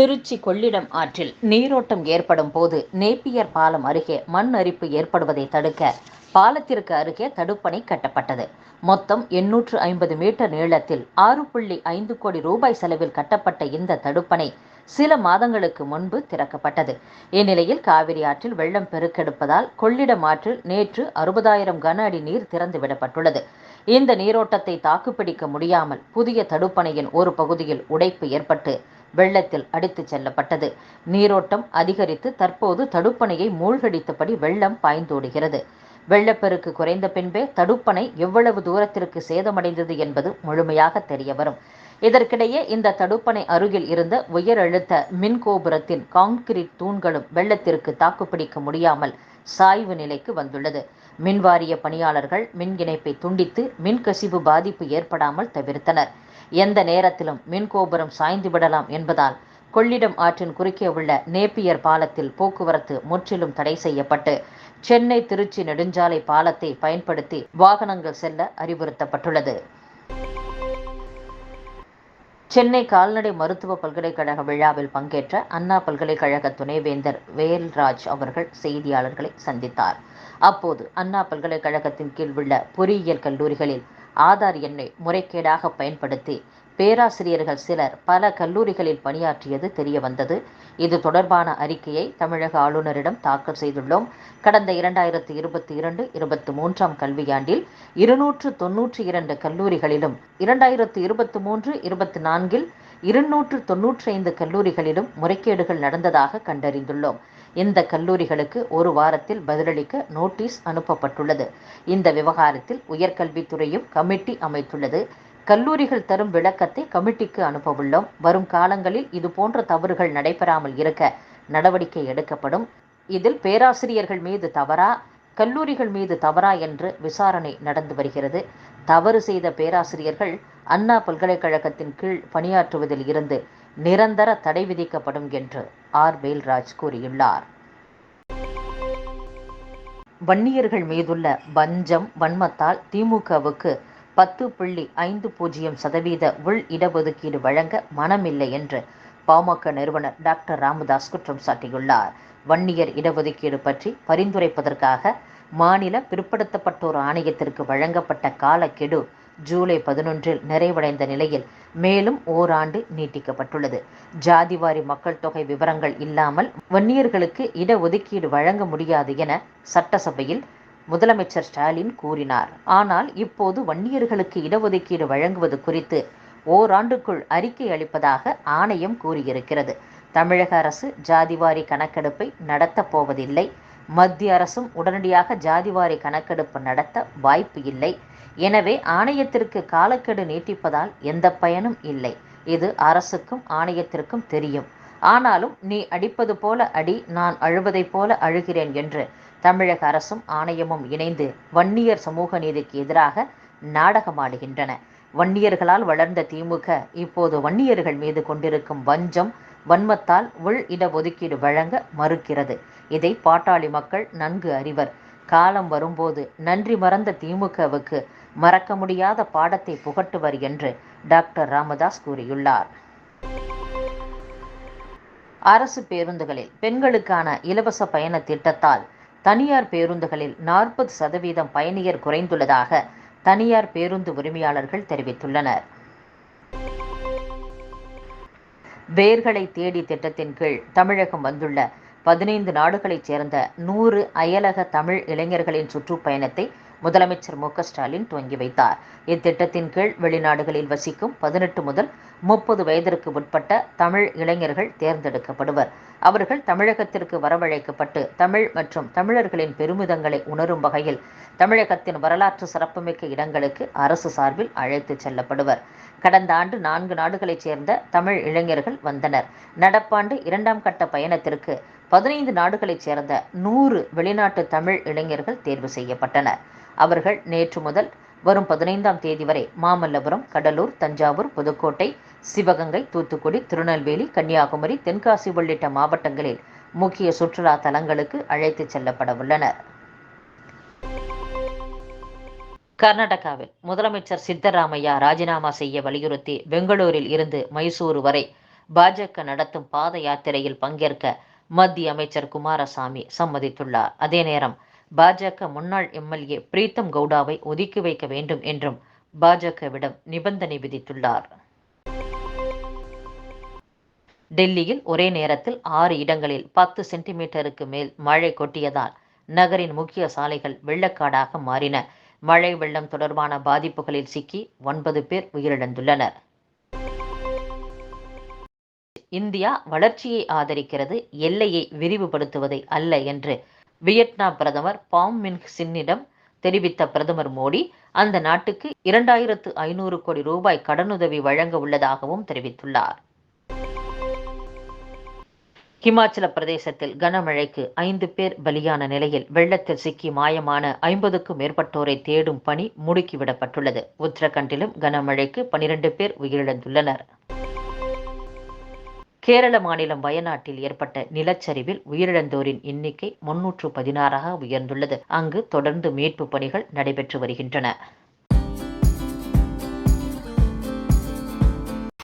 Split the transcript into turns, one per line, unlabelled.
திருச்சி கொள்ளிடம் ஆற்றில் நீரோட்டம் ஏற்படும் போது நேப்பியர் பாலம் அருகே மண் அரிப்பு ஏற்படுவதை தடுக்க பாலத்திற்கு அருகே தடுப்பணை கட்டப்பட்டது. மொத்தம் எண்ணூற்று ஐம்பது மீட்டர் நீளத்தில் ஆறு புள்ளி ஐந்து கோடி ரூபாய் செலவில் கட்டப்பட்ட இந்த தடுப்பணை சில மாதங்களுக்கு முன்பு திறக்கப்பட்டது. இந்நிலையில் காவிரி ஆற்றில் வெள்ளம் பெருக்கெடுப்பதால் கொள்ளிடம் ஆற்றில் நேற்று அறுபதாயிரம் கன அடி நீர் திறந்து விடப்பட்டுள்ளது இந்த நீரோட்டத்தை தாக்குப்பிடிக்க முடியாமல் புதிய தடுப்பணையின் ஒரு பகுதியில் உடைப்பு ஏற்பட்டு வெள்ளத்தில் அடித்துச் செல்லப்பட்டது. நீரோட்டம் அதிகரித்து தற்போது தடுப்பணையை மூழ்கடித்தபடி வெள்ளம் பாய்ந்தோடுகிறது. வெள்ளப்பெருக்கு குறைந்த பின்பே தடுப்பணை எவ்வளவு தூரத்திற்கு சேதமடைந்தது என்பது முழுமையாக தெரிய வரும் இதற்கிடையே இந்த தடுப்பணை அருகில் இருந்த உயர் அழுத்த மின் கோபுரத்தின் கான்கிரீட் தூண்களும் வெள்ளத்திற்கு தாக்குப்பிடிக்க முடியாமல் சாய்வு நிலைக்கு வந்துள்ளது. மின்வாரிய பணியாளர்கள் மின் இணைப்பை துண்டித்து மின்கசிவு பாதிப்பு ஏற்படாமல் தவிர்த்தனர். எந்த நேரத்திலும் மின் கோபுரம் சாய்ந்து விடலாம் என்பதால் கொள்ளிடம் ஆற்றின் குறுக்கே உள்ள நேப்பியர் பாலத்தில் போக்குவரத்து முற்றிலும் தடை செய்யப்பட்டு சென்னை திருச்சி நெடுஞ்சாலை பாலத்தை பயன்படுத்தி வாகனங்கள் செல்ல அறிவுறுத்தப்பட்டுள்ளது. சென்னை கால்நடை மருத்துவ பல்கலைக்கழக விழாவில் பங்கேற்ற அண்ணா பல்கலைக்கழக துணைவேந்தர் வேல்ராஜ் அவர்கள் செய்தியாளர்களை சந்தித்தார். அப்போது அண்ணா பல்கலைக்கழகத்தின் கீழ் உள்ள பொறியியல் கல்லூரிகளில் ஆதார் எண்ணை முறைகேடாக பயன்படுத்தி பேராசிரியர்கள் சிலர் பல கல்லூரிகளில் பணியாற்றியது தெரிய வந்தது இது தொடர்பான அறிக்கையை தமிழக ஆளுநரிடம் தாக்கல் செய்துள்ளோம். கடந்த இரண்டாயிரத்தி இருபத்தி இரண்டு இருபத்தி மூன்றாம் கல்வியாண்டில் இருநூற்று தொன்னூற்றி இரண்டு கல்லூரிகளிலும் இரண்டாயிரத்து இருபத்தி மூன்று இருபத்தி நான்கில் இருநூற்று தொன்னூற்றி ஐந்து கல்லூரிகளிலும் முறைகேடுகள் நடந்ததாக கண்டறிந்துள்ளோம். இந்த கல்லூரிகளுக்கு ஒரு வாரத்தில் பதிலளிக்க நோட்டீஸ் அனுப்பப்பட்டுள்ளது. இந்த விவகாரத்தில் உயர்கல்வித்துறையும் கமிட்டி அமைத்துள்ளது. கல்லூரிகள் தரும் விளக்கத்தை கமிட்டிக்கு அனுப்பவுள்ளோம். வரும் காலங்களில் இது போன்ற தவறுகள் நடைபெறாமல் இருக்க நடவடிக்கை எடுக்கப்படும். இதில் பேராசிரியர்கள் மீது தவறா கல்லூரிகள் மீது தவறா என்று விசாரணை நடந்து வருகிறது. தவறு செய்த பேராசிரியர்கள் அண்ணா பல்கலைக்கழகத்தின் கீழ் பணியாற்றுவதில் இருந்து நிரந்தர தடை விதிக்கப்படும் என்று ஆர். வேல்ராஜ் கூறியுள்ளார். வன்னியர்கள் மீதுள்ள பஞ்சம் வன்மத்தால் திமுகவுக்கு பத்து புள்ளி ஐந்து பூஜ்ஜியம் சதவீத உள் இடஒதுக்கீடு வழங்க மனமில்லை என்று பாமக நிறுவனர் டாக்டர் ராமதாஸ் குற்றம் சாட்டியுள்ளார். வன்னியர் இடஒதுக்கீடு பற்றி பரிந்துரைப்பதற்காக மாநில பிற்படுத்தப்பட்டோர் ஆணையத்திற்கு வழங்கப்பட்ட காலக்கெடு ஜூலை பதினொன்றில் நிறைவடைந்த நிலையில் மேலும் ஓராண்டு நீட்டிக்கப்பட்டுள்ளது. ஜாதிவாரி மக்கள் தொகை விவரங்கள் இல்லாமல் வன்னியர்களுக்கு இடஒதுக்கீடு வழங்க முடியாது என சட்டசபையில் முதலமைச்சர் ஸ்டாலின் கூறினார். ஆனால் இப்போது வன்னியர்களுக்கு இடஒதுக்கீடு வழங்குவது குறித்து ஓராண்டுக்குள் அறிக்கை அளிப்பதாக ஆணையம் கூறியிருக்கிறது. தமிழக அரசு ஜாதிவாரி கணக்கெடுப்பை நடத்தப் போவதில்லை. மத்திய அரசும் உடனடியாக ஜாதிவாரி கணக்கெடுப்பு நடத்த வாய்ப்பு இல்லை. எனவே ஆணையத்திற்கு காலக்கெடு நீட்டிப்பதால் எந்த பயனும் இல்லை. இது அரசுக்கும் ஆணையத்திற்கும் தெரியும். ஆனாலும் நீ அடிப்பது போல அடி நான் அழுவதைப் போல அழுகிறேன் என்று தமிழக அரசும் ஆணையமும் இணைந்து வன்னியர் சமூக நீதிக்கு எதிராக நாடகமாடுகின்றன. வன்னியர்களால் வளர்ந்த திமுக இப்போது வன்னியர்கள் மீது கொண்டிருக்கும் வஞ்சம் வன்மத்தால் உள் இடஒதுக்கீடு வழங்க மறுக்கிறது. இதை பாட்டாளி மக்கள் நன்கு அறிவர். காலம் வரும்போது நன்றி மறந்த திமுகவுக்கு மறக்க முடியாத பாடத்தை புகட்டுவர் என்று டாக்டர் ராமதாஸ் கூறியுள்ளார். அரசு பேருந்துகளில் பெண்களுக்கான இலவச பயண திட்டத்தால் தனியார் பேருந்துகளில் நாற்பது சதவீதம் பயணியர் குறைந்துள்ளதாக தனியார் பேருந்து உரிமையாளர்கள் தெரிவித்துள்ளனர். வேர்களை தேடி திட்டத்தின் கீழ் தமிழகம் வந்துள்ள பதினைந்து நாடுகளைச் சேர்ந்த நூறு அயலக தமிழ் இளைஞர்களின் சுற்றுப்பயணத்தை முதலமைச்சர் மு ஸ்டாலின் துவங்கி வைத்தார். இத்திட்டத்தின் கீழ் வெளிநாடுகளில் வசிக்கும் பதினெட்டு முதல் முப்பது வயதிற்கு உட்பட்ட தமிழ் இளைஞர்கள் தேர்ந்தெடுக்கப்படுவர். அவர்கள் தமிழகத்திற்கு வரவழைக்கப்பட்டு தமிழ் மற்றும் தமிழர்களின் பெருமிதங்களை உணரும் வகையில் தமிழகத்தின் வரலாற்று சிறப்புமிக்க இடங்களுக்கு அரசு சார்பில் அழைத்துச் செல்லப்படுவர். கடந்த ஆண்டு நான்கு நாடுகளைச் சேர்ந்த தமிழ் இளைஞர்கள் வந்தனர். நடப்பாண்டு இரண்டாம் கட்ட பயணத்திற்கு பதினைந்து நாடுகளைச் சேர்ந்த நூறு வெளிநாட்டு தமிழ் இளைஞர்கள் தேர்வு செய்யப்பட்டனர். அவர்கள் நேற்று முதல் வரும் பதினைந்தாம் தேதி வரை மாமல்லபுரம் கடலூர் தஞ்சாவூர் புதுக்கோட்டை சிவகங்கை தூத்துக்குடி திருநெல்வேலி கன்னியாகுமரி தென்காசி உள்ளிட்ட மாவட்டங்களில் முக்கிய சுற்றுலா தலங்களுக்கு அழைத்துச் செல்லப்பட உள்ளனர் கர்நாடகாவில் முதலமைச்சர் சித்தராமையா ராஜினாமா செய்ய வலியுறுத்தி பெங்களூரில் இருந்து மைசூரு வரை பாஜக நடத்தும் பாத யாத்திரையில் பங்கேற்க மத்திய அமைச்சர் குமாரசாமி சம்மதித்துள்ளார். அதே நேரம் பாஜக முன்னாள் எம்எல்ஏ பிரீத்தம் கவுடாவை ஒதுக்கி வைக்க வேண்டும் என்றும் பாஜகவிடம் நிபந்தனை விதித்துள்ளார். டெல்லியில் ஒரே நேரத்தில் ஆறு இடங்களில் பத்து சென்டிமீட்டருக்கு மேல் மழை கொட்டியதால் நகரின் முக்கிய சாலைகள் வெள்ளக்காடாக மாறின. மழை வெள்ளம் தொடர்பான பாதிப்புகளில் சிக்கி ஒன்பது பேர் உயிரிழந்துள்ளனர். இந்தியா வளர்ச்சியை ஆதரிக்கிறது எல்லையை விரிவுபடுத்துவதை அல்ல என்று வியட்நாம் பிரதமர் பாம் மின் சின்னிடம் தெரிவித்த பிரதமர் மோடி அந்த நாட்டுக்கு இரண்டாயிரத்து ஐநூறு கோடி ரூபாய் கடனுதவி வழங்க உள்ளதாகவும் தெரிவித்துள்ளார். ஹிமாச்சல பிரதேசத்தில் கனமழைக்கு ஐந்து பேர் பலியான நிலையில் வெள்ளத்தில் சிக்கி மாயமான ஐம்பதுக்கும் மேற்பட்டோரை தேடும் பணி முடுக்கிவிடப்பட்டுள்ளது. உத்தரகண்டிலும் கனமழைக்கு பனிரெண்டு பேர் உயிரிழந்துள்ளனர். கேரள மாநிலம் வயநாட்டில் ஏற்பட்ட நிலச்சரிவில் உயிரிழந்தோரின் எண்ணிக்கை முன்னூற்று பதினாறாக உயர்ந்துள்ளது. அங்கு தொடர்ந்து மீட்பு பணிகள் நடைபெற்று வருகின்றன.